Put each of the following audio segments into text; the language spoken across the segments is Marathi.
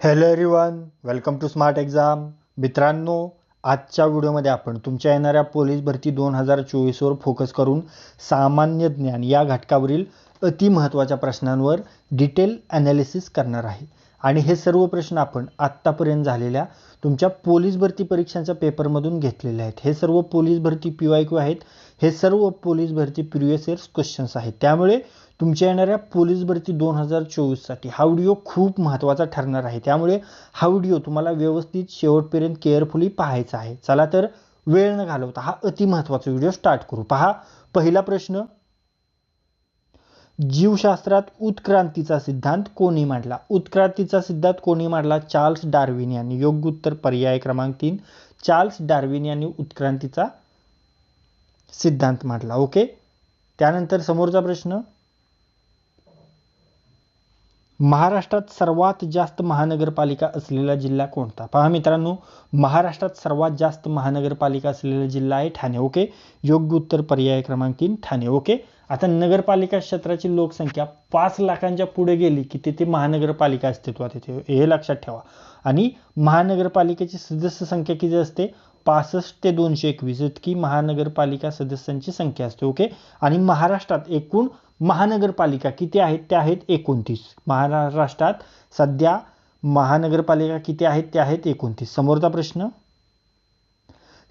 Hello everyone welcome to smart exam मित्रांनो आजच्या व्हिडिओमध्ये आपण तुमच्या येणाऱ्या पोलीस भरती दोन हजार चोवीसवर फोकस करून सामान्य ज्ञान या घटकावरील अतिमहत्त्वाच्या प्रश्नांवर डिटेल ॲनालिसिस करणार आहे. आणि हे सर्व प्रश्न आपण आत्तापर्यंत झालेल्या तुमच्या पोलीस भरती परीक्षांच्या पेपरमधून घेतलेले आहेत. हे सर्व पोलीस भरती पी वाय क्यू आहेत. हे सर्व पोलीस भरती प्रिव्हियस इयर्स क्वेश्चन्स आहेत. त्यामुळे तुमच्या येणाऱ्या पोलीस भरती दोन हजार चोवीससाठी. हा व्हिडिओ खूप महत्त्वाचा ठरणार आहे. त्यामुळे हा व्हिडिओ तुम्हाला व्यवस्थित शेवटपर्यंत केअरफुली पाहायचा आहे. चला तर वेळ न घालवता हा अतिमहत्त्वाचा व्हिडिओ स्टार्ट करू. पहा पहिला प्रश्न. जीवशास्त्रात उत्क्रांतीचा सिद्धांत कोणी मांडला? उत्क्रांतीचा सिद्धांत कोणी मांडला? चार्ल्स डार्विन यांनी. योग्य उत्तर पर्याय क्रमांक तीन. चार्ल्स डार्विन यांनी उत्क्रांतीचा सिद्धांत मांडला. ओके? त्यानंतर समोरचा प्रश्न. महाराष्ट्रात सर्वात जास्त महानगरपालिका असलेला जिल्हा कोणता? पहा मित्रांनो महाराष्ट्रात सर्वात जास्त महानगरपालिका असलेला जिल्हा आहे ठाणे. ओके? योग्य उत्तर पर्याय क्रमांक तीन ठाणे. ओके? आता नगरपालिका क्षेत्राची लोकसंख्या पाच लाखांच्या पुढे गेली की तिथे महानगरपालिका अस्तित्वात येते. हे लक्षात ठेवा. आणि महानगरपालिकेची सदस्य संख्या किती असते? पासष्ट ते दोनशे एकवीस इतकी महानगरपालिका सदस्यांची संख्या असते ओके? आणि महाराष्ट्रात एकूण महानगरपालिका किती आहेत? त्या आहेत एकोणतीस. महाराष्ट्रात सध्या महानगरपालिका किती आहेत? त्या आहेत एकोणतीस. समोरचा प्रश्न?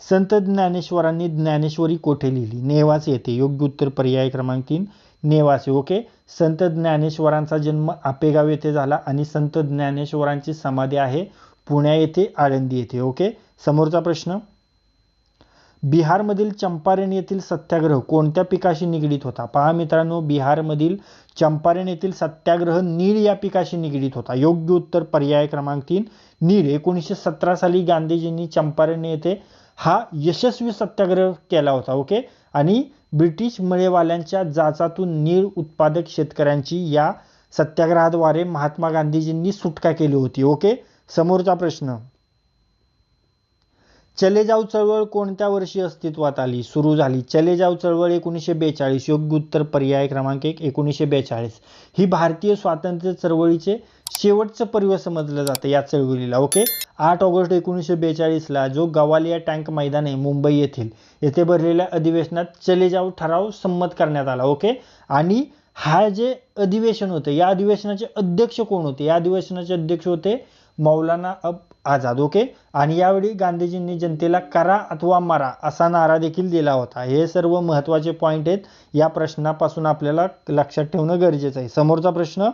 संत ज्ञानेश्वरांनी ज्ञानेश्वरी कोठे लिहिली? नेवास येथे. योग्य उत्तर पर्याय क्रमांक तीन नेवासे ओके? संत ज्ञानेश्वरांचा जन्म आपेगाव येथे झाला आणि संत ज्ञानेश्वरांची समाधी आहे पुण्या येथे आळंदी येथे ओके? समोरचा प्रश्न. बिहारमधील चंपारण येथील सत्याग्रह कोणत्या पिकाशी निगडीत होता? पहा मित्रांनो बिहारमधील चंपारण येथील सत्याग्रह नीळ या पिकाशी निगडीत होता. योग्य उत्तर पर्याय क्रमांक तीन नीळ एकोणीसशे सतरा साली गांधीजींनी चंपारण येथे हा यशस्वी सत्याग्रह केला होता ओके? आणि ब्रिटिश मळेवाल्यांच्या जाचातून नीळ उत्पादक शेतकऱ्यांची या सत्याग्रहाद्वारे महात्मा गांधीजींनी सुटका केली होती ओके? समोरचा प्रश्न. चले जाव चळवळ कोणत्या वर्षी अस्तित्वात आली? सुरू झाली. चले जाव चळवळ एकोणीसशे बेचाळीस. योग्य उत्तर पर्याय क्रमांक एक एकोणीसशे बेचाळीस. ही भारतीय स्वातंत्र्य चळवळीचे शेवटचं पर्व समजलं जातं या चळवळीला ओके? आठ ऑगस्ट एकोणीसशे बेचाळीसला जो गवालिया टँक मैदान आहे मुंबई येथील येथे भरलेल्या अधिवेशनात चले जाव ठराव संमत करण्यात आला ओके? आणि हा जे अधिवेशन होते या अधिवेशनाचे अध्यक्ष कोण होते? या अधिवेशनाचे अध्यक्ष होते मौलाना अब आझाद ओके आणि यावेळी गांधीजींनी जनतेला करा अथवा मारा असा नारा देखील दिला होता. हे सर्व महत्त्वाचे पॉईंट आहेत. या प्रश्नापासून आपल्याला लक्षात ठेवणं गरजेचं आहे. समोरचा प्रश्न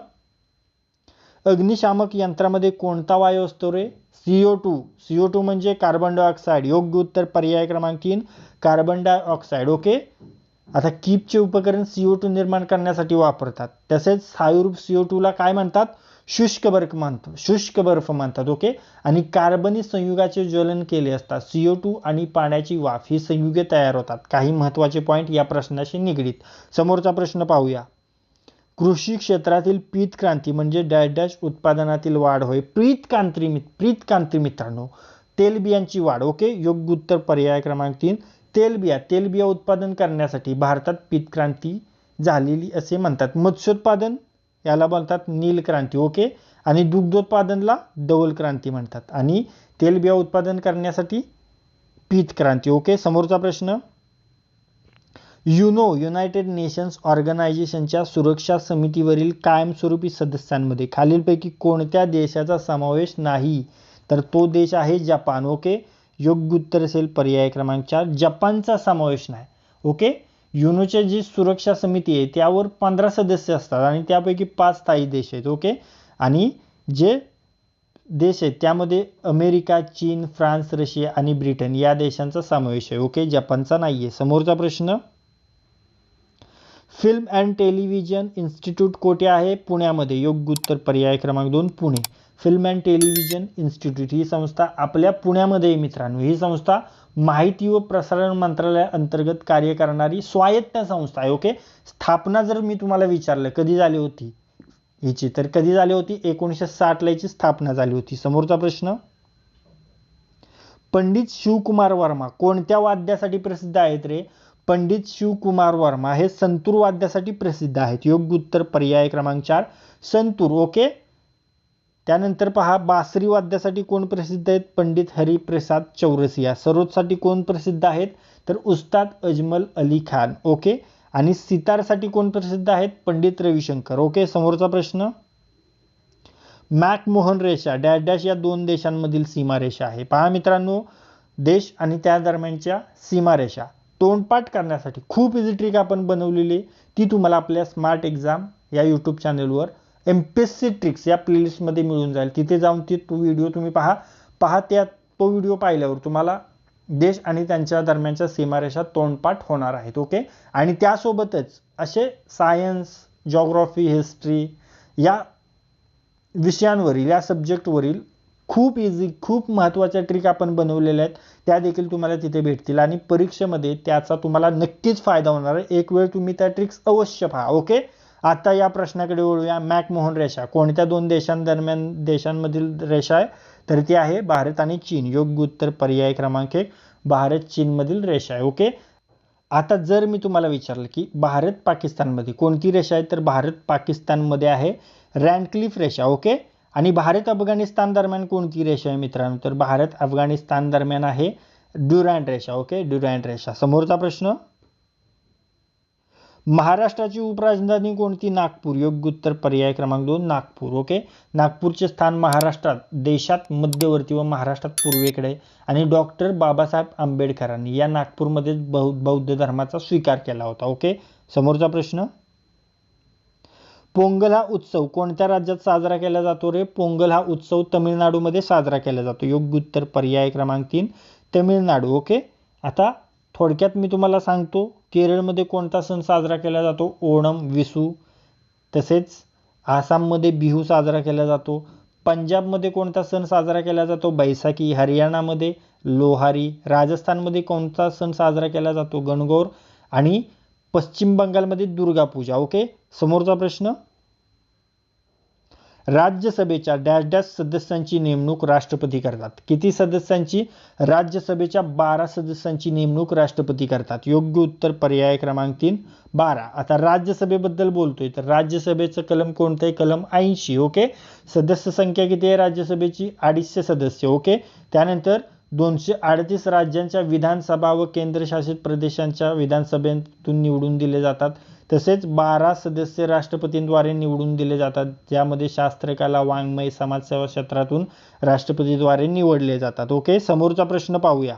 अग्निशामक यंत्रामध्ये कोणता वायू असतो रे? सीओ टू सीओ टू म्हणजे कार्बन डायऑक्साईड योग्य उत्तर पर्याय क्रमांक तीन कार्बन डायऑक्साईड ओके आता कीपचे उपकरण सीओ टू निर्माण करण्यासाठी वापरतात. तसेच सायुरूप सीओ टूला काय म्हणतात? शुष्क बर्फ मानतो. शुष्क बर्फ मानतात ओके आणि कार्बनी संयुगाचे ज्वलन केले असतात. सीओ टू आणि पाण्याची वाफ ही संयुगे तयार होतात. काही महत्त्वाचे पॉईंट या प्रश्नाशी निगडीत. समोरचा प्रश्न पाहूया. कृषी क्षेत्रातील पीत क्रांती म्हणजे डॅश डॅश उत्पादनातील वाढ होय. प्रीत क्रांती प्रीत क्रांती मित्रांनो तेलबियांची वाढ ओके योग्य उत्तर पर्याय क्रमांक तीन. तेलबिया तेलबिया उत्पादन करण्यासाठी भारतात पीत क्रांती झालेली असे म्हणतात. मत्स्योत्पादन याला बोलतात नील क्रांती ओके? आणि दुग्धोत्पादनला डवल क्रांती म्हणतात. आणि तेलबिया उत्पादन करण्यासाठी पीत क्रांती ओके? समोरचा प्रश्न. युनो युनायटेड नेशन्स ऑर्गनायझेशनच्या सुरक्षा समितीवरील कायमस्वरूपी सदस्यांमध्ये खालीलपैकी कोणत्या देशाचा समावेश नाही? तर तो देश आहे जपान ओके? योग्य उत्तर असेल पर्याय क्रमांक चार. जपानचा समावेश नाही ओके? युनोच्या जी सुरक्षा समिती आहे त्यावर पंधरा सदस्य असतात आणि त्यापैकी पाच स्थायी देश आहेत ओके? आणि जे देश आहेत त्यामध्ये अमेरिका चीन फ्रान्स रशिया आणि ब्रिटन या देशांचा समावेश आहे ओके? जपानचा नाही आहे समोरचा प्रश्न? फिल्म अँड टेलिव्हिजन इन्स्टिट्यूट कोठे आहे? पुण्यामध्ये. योग्य उत्तर पर्याय क्रमांक दोन Pune. Film and television institute ही संस्था आपल्या पुण्यामध्ये आहे मित्रांनो. ही संस्था माहिती व प्रसारण मंत्रालया अंतर्गत कार्य करणारी स्वायत्त संस्था आहे ओके स्थापना जर मी तुम्हाला विचारलं कधी झाली होती? हिची तर कधी झाली होती? एकोणीसशे साठला याची स्थापना झाली होती. समोरचा प्रश्न? पंडित शिवकुमार वर्मा कोणत्या वाद्यासाठी प्रसिद्ध आहेत रे? पंडित शिवकुमार वर्मा हे संतूर वाद्यासाठी प्रसिद्ध आहेत. योग्य उत्तर पर्याय क्रमांक चार संतूर ओके त्यानंतर पहा बासरी वाद्यासाठी कोण प्रसिद्ध आहेत? पंडित हरिप्रसाद चौरसिया. सरोदसाठी कोण प्रसिद्ध आहेत? तर उस्ताद अजमल अली खान. ओके? आणि सितारसाठी कोण प्रसिद्ध आहेत? पंडित रविशंकर. ओके? समोरचा प्रश्न. मॅक मोहन रेषा. डॅश डॅश या दोन देशांमधील सीमारेषा आहे. पहा मित्रांनो देश आणि त्या दरम्यानच्या सीमारेषा. तोंडपाठ करण्यासाठी खूप इझी ट्रिक आपण बनवलेली ती तुम्हाला आपल्या स्मार्ट एक्झाम या यूट्यूब चॅनलवर M P S C tricks या प्लेलिस्टमध्ये मिळून जाईल. तिथे जाऊन ती तो व्हिडिओ तुम्ही पहा. पहा त्या तो व्हिडिओ पाहिल्यावर तुम्हाला देश आणि त्यांच्या दरम्यानच्या सीमारेषा तोंडपाठ होणार आहेत ओके आणि त्यासोबतच असे सायन्स जॉग्रॉफी हिस्ट्री या विषयांवरील या सब्जेक्टवरील खूप इझी खूप महत्त्वाच्या ट्रिक आपण बनवलेल्या आहेत. त्या देखील तुम्हाला तिथे भेटतील आणि परीक्षेमध्ये त्याचा तुम्हाला नक्कीच फायदा होणार आहे. एक वेळ तुम्ही त्या ट्रिक्स अवश्य पहा ओके आता या प्रश्नाकडे वळूया. मॅकमोहन रेषा. कोणत्या दोन देशांदरम्यान देशांमधील रेषा आहे? तर ती आहे भारत आणि चीन. योग्य उत्तर पर्याय क्रमांक एक भारत चीनमधील रेषा आहे. ओके? आता जर मी तुम्हाला विचारलं की भारत पाकिस्तानमध्ये कोणती रेषा आहे तर भारत पाकिस्तानमध्ये आहे रँडक्लिफ रेषा. ओके? आणि भारत अफगाणिस्तान दरम्यान कोणती रेषा आहे मित्रांनो? तर भारत अफगाणिस्तान दरम्यान आहे ड्युरँड रेषा. ओके? ड्युरँड रेषा. समोरचा प्रश्न? महाराष्ट्राची उपराजधानी कोणती? नागपूर. योग्य उत्तर पर्याय क्रमांक दोन नागपूर. ओके? नागपूरचे स्थान महाराष्ट्रात देशात मध्यवर्ती व महाराष्ट्रात पूर्वेकडे आणि डॉक्टर बाबासाहेब आंबेडकरांनी या नागपूरमध्ये बौद्ध बौद्ध धर्माचा स्वीकार केला होता. ओके? समोरचा प्रश्न? पोंगल हा उत्सव कोणत्या राज्यात साजरा केला जातो रे? पोंगल हा उत्सव तमिळनाडूमध्ये साजरा केला जातो. योग्य उत्तर पर्याय क्रमांक तीन तमिळनाडू. ओके? आता थोडक्यात मी तुम्हाला सांगतो केरळमध्ये कोणता सण साजरा केला जातो? ओणम विसू तसेच आसाममध्ये बिहू साजरा केला जातो. पंजाबमध्ये कोणता सण साजरा केला जातो? बैसाखी. हरियाणामध्ये लोहारी. राजस्थानमध्ये कोणता सण साजरा केला जातो? गणगौर. आणि पश्चिम बंगालमध्ये दुर्गा पूजा ओके? समोरचा प्रश्न? राज्यसभेच्या डॅश डॅश सदस्यांची नेमणूक राष्ट्रपती करतात. किती सदस्यांची? राज्यसभेच्या बारा सदस्यांची नेमणूक राष्ट्रपती करतात. योग्य उत्तर पर्याय क्रमांक तीन बारा. आता राज्यसभेबद्दल बोलतोय तर राज्यसभेचं कलम कोणतं आहे कलम ऐंशी ओके? सदस्य संख्या किती आहे राज्यसभेची? अडीचशे सदस्य ओके? त्यानंतर दोनशे अडतीस राज्यांच्या विधानसभा व केंद्रशासित प्रदेशांच्या विधानसभेतून निवडून दिले जातात. तसेच बारा सदस्य राष्ट्रपतींद्वारे निवडून दिले जातात ज्यामध्ये शास्त्रकला वाङ्मय समाजसेवा क्षेत्रातून राष्ट्रपतीद्वारे निवडले जातात. ओके समोरचा प्रश्न पाहूया.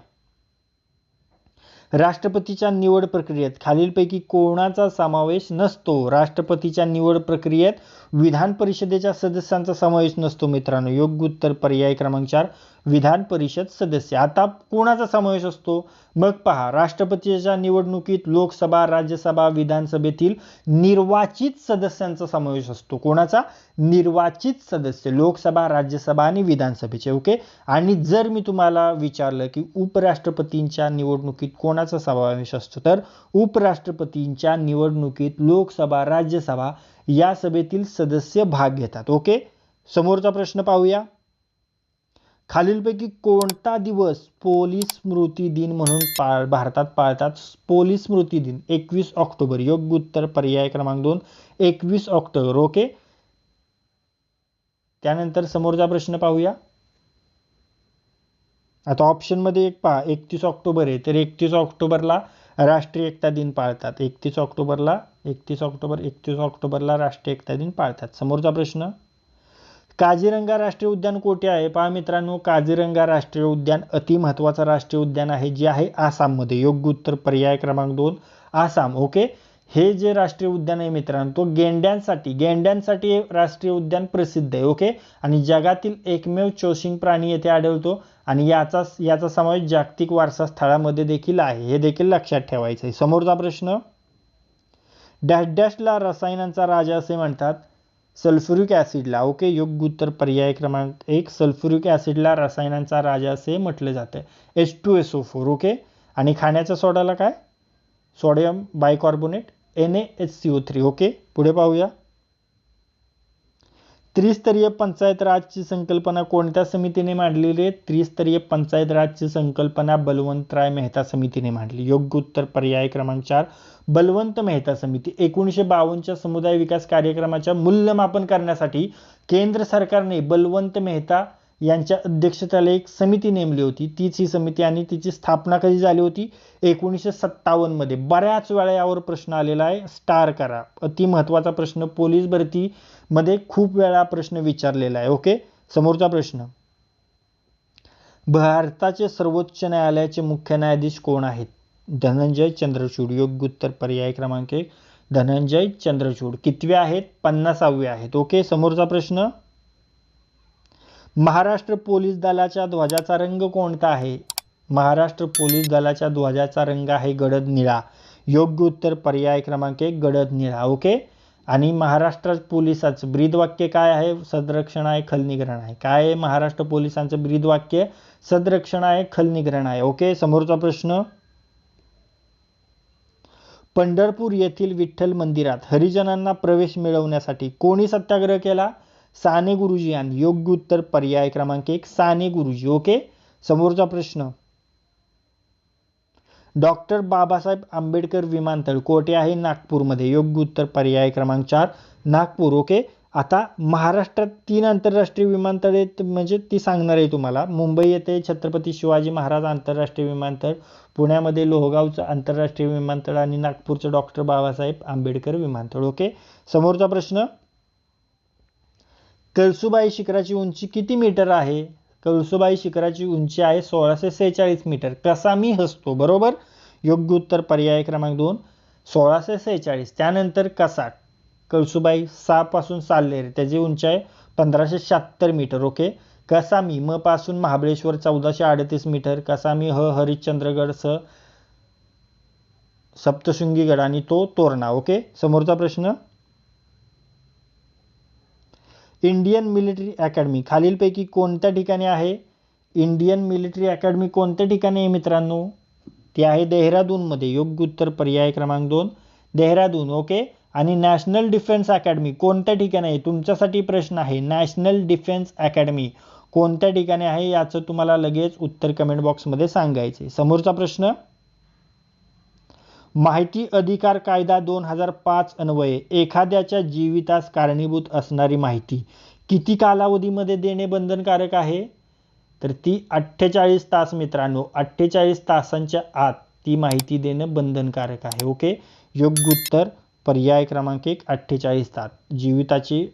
राष्ट्रपतीच्या निवड प्रक्रियेत. खालीलपैकी कोणाचा समावेश नसतो? राष्ट्रपतीच्या निवड प्रक्रियेत विधान परिषदेच्या सदस्यांचा समावेश नसतो मित्रांनो. योग्य उत्तर पर्याय क्रमांक चार विधान परिषद सदस्य. आता कोणाचा समावेश असतो? मग पहा राष्ट्रपतीच्या निवडणुकीत लोकसभा राज्यसभा विधानसभेतील निर्वाचित सदस्यांचा समावेश असतो. कोणाचा? निर्वाचित सदस्य. लोकसभा राज्यसभा आणि विधानसभेचे. ओके? आणि जर मी तुम्हाला विचारलं की उपराष्ट्रपतींच्या निवडणुकीत कोणाचा समावेश असतो तर उपराष्ट्रपतींच्या निवडणुकीत लोकसभा राज्यसभा या सभेतील सदस्य भाग घेतात. ओके? समोरचा प्रश्न पाहूया. खालीलपैकी कोणता दिवस पोलीस स्मृती दिन म्हणून पाळ भारतात पाळतात? पोलीस स्मृती दिन एकवीस ऑक्टोबर. योग्य उत्तर पर्याय क्रमांक दोन एकवीस ऑक्टोबर. ओके? त्यानंतर समोरचा प्रश्न पाहूया. आता ऑप्शनमध्ये एक पहा एकतीस ऑक्टोबर आहे. तर एकतीस ऑक्टोबरला राष्ट्रीय एकता दिन पाळतात. एकतीस ऑक्टोबरला एकतीस ऑक्टोबर एकतीस ऑक्टोबरला राष्ट्रीय एकता दिन पाळतात. समोरचा प्रश्न? काझीरंगा राष्ट्रीय उद्यान कोठे आहे? पहा मित्रांनो काझीरंगा राष्ट्रीय उद्यान अतिमहत्वाचं राष्ट्रीय उद्यान आहे जे आहे आसाममध्ये. योग्य उत्तर पर्याय क्रमांक दोन आसाम. ओके? हे जे राष्ट्रीय उद्यान आहे मित्रांनो तो गेंड्यांसाठी गेंड्यांसाठी राष्ट्रीय उद्यान प्रसिद्ध आहे. ओके? आणि जगातील एकमेव चोशिंग प्राणी येथे आढळतो. आणि याचा याचा समावेश जागतिक वारसा स्थळामध्ये देखील आहे. हे देखील लक्षात ठेवायचं आहे. समोरचा प्रश्न डॅश डॅशला रसायनांचा राजा असे म्हणतात सल्फ्युरिक ॲसिडला. ओके योग्य उत्तर पर्याय क्रमांक एक सल्फ्युरिक ॲसिडला रसायनांचा राजा असे म्हटले जाते. H two S O four okay? आणि खाण्याच्या सोडाला काय? Sodium bicarbonate N A H C O three okay? पुढे पाहूया. त्रिस्तरीय पंचायत राजची संकल्पना कोणत्या समितीने मांडलेली आहे? त्रिस्तरीय पंचायत राजची संकल्पना बलवंतराय मेहता समितीने मांडली. योग्य उत्तर पर्याय क्रमांक चार बलवंत मेहता समिती. एकोणीसशे बावन्नच्या समुदाय विकास कार्यक्रमाच्या मूल्यमापन करण्यासाठी केंद्र सरकारने बलवंत मेहता यांच्या अध्यक्षतेला एक समिती नेमली होती. तीच ही समिती आणि तिची स्थापना कधी झाली होती? एकोणीसशे सत्तावन्नमध्ये बऱ्याच वेळा यावर प्रश्न आलेला आहे. स्टार करा. अति महत्त्वाचा प्रश्न पोलीस भरतीमध्ये खूप वेळा प्रश्न विचारलेला आहे. ओके? समोरचा प्रश्न. भारताचे सर्वोच्च न्यायालयाचे मुख्य न्यायाधीश कोण आहेत? धनंजय चंद्रचूड. योग्य उत्तर पर्याय क्रमांक एक. धनंजय चंद्रचूड. कितवे आहेत? पन्नासावे आहेत. ओके? समोरचा प्रश्न. महाराष्ट्र पोलीस दलाच्या ध्वजाचा रंग कोणता आहे? महाराष्ट्र पोलीस दलाच्या ध्वजाचा रंग आहे गडद निळा. योग्य उत्तर पर्याय क्रमांक एक गडद निळा. ओके? आणि महाराष्ट्र पोलिसाचं ब्रीदवाक्य काय आहे? सदरक्षण आहे खलनिग्रहण आहे. काय आहे महाराष्ट्र पोलिसांचं ब्रीदवाक्य? संरक्षण सदरक्षण आहे खलनिग्रहण आहे. ओके? समोरचा प्रश्न. पंढरपूर येथील विठ्ठल मंदिरात हरिजनांना प्रवेश मिळवण्यासाठी कोणी सत्याग्रह केला? साने गुरुजी आणि योग्य उत्तर पर्याय क्रमांक एक साने गुरुजी. ओके? समोरचा प्रश्न. डॉक्टर बाबासाहेब आंबेडकर विमानतळ कोठे आहे? नागपूरमध्ये. योग्य उत्तर पर्याय क्रमांक चार नागपूर. ओके? आता महाराष्ट्रात तीन आंतरराष्ट्रीय विमानतळ आहेत म्हणजे ती सांगणार आहे तुम्हाला. मुंबई येथे छत्रपती शिवाजी महाराज आंतरराष्ट्रीय विमानतळ पुण्यामध्ये लोहगावचं आंतरराष्ट्रीय विमानतळ आणि नागपूरचं डॉक्टर बाबासाहेब आंबेडकर विमानतळ. ओके? समोरचा प्रश्न. कळसुबाई शिखराची उंची किती मीटर आहे? कळसुबाई शिखराची उंची आहे सोळाशे सेहेचाळीस मीटर. कसा मी हसतो बरोबर? योग्य उत्तर पर्याय क्रमांक दोन सोळाशे सेहेचाळीस. त्यानंतर कसाट कळसुबाई सहापासून साल्लेर त्याची उंची आहे पंधराशे शहात्तर मीटर ओके? कसामी म? पासून महाबळेश्वर चौदाशे अडतीस मीटर. कसामी ह हरिश्चंद्रगड स सप्तशृंगीगड आणि तो तोरणा ओके? समोरचा प्रश्न? Indian military academy. खालीलपैकी कोणत्या ठिकाणी आहे? इंडियन मिलिटरी अकॅडमी कोणत्या ठिकाणी आहे मित्रांनो? ती आहे देहरादूनमध्ये. योग्य उत्तर पर्याय क्रमांक दोन. देहरादून ओके? आणि नॅशनल डिफेन्स अकॅडमी कोणत्या ठिकाणी आहे? तुमच्यासाठी प्रश्न आहे नॅशनल डिफेन्स अकॅडमी कोणत्या ठिकाणी आहे? याचं तुम्हाला लगेच उत्तर कमेंट बॉक्समध्ये सांगायचे समोरचा प्रश्न? माहिती अधिकार कायदा दोन हजार पाच अन्वये एखाद्याच्या जीवितास कारणीभूत असणारी माहिती किती कालावधीमध्ये देणे बंधनकारक आहे? तर ती अठ्ठेचाळीस तास मित्रांनो अठ्ठेचाळीस तासांच्या आत ती माहिती देणं बंधनकारक आहे ओके? योग्य उत्तर पर्याय क्रमांक एक अठ्ठेचाळीस तास. जीविताची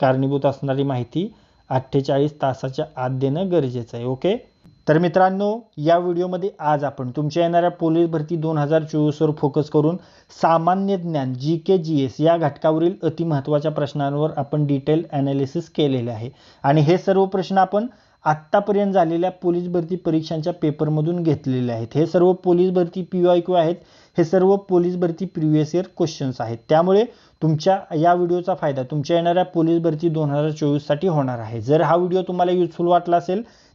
कारणीभूत असणारी माहिती अठ्ठेचाळीस तासाच्या आत देणं गरजेचं आहे ओके? तर मित्रांनो या व्हिडिओमध्ये आज आपण तुमच्या येणाऱ्या पोलीस भरती दोन हजार चोवीसवर फोकस करून सामान्य ज्ञान जी के जी एस या घटकावरील अतिमहत्त्वाच्या प्रश्नांवर आपण डिटेल ॲनालिसिस केलेले आहे. आणि हे सर्व प्रश्न आपण आत्तापर्यंत झालेल्या पोलीस भरती परीक्षांच्या पेपरमधून घेतलेले आहेत. हे सर्व पोलीस भरती पी आय क्यू आहेत. हे सर्व पोलीस भरती प्रिव्हियस इयर क्वेश्चन्स आहेत. त्यामुळे तुमच्या या व्हिडिओचा फायदा तुमच्या येणाऱ्या पोलीस भरती दोन हजार चोवीससाठी होणार आहे. जर हा व्हिडिओ तुम्हाला युजफुल वाटला असेल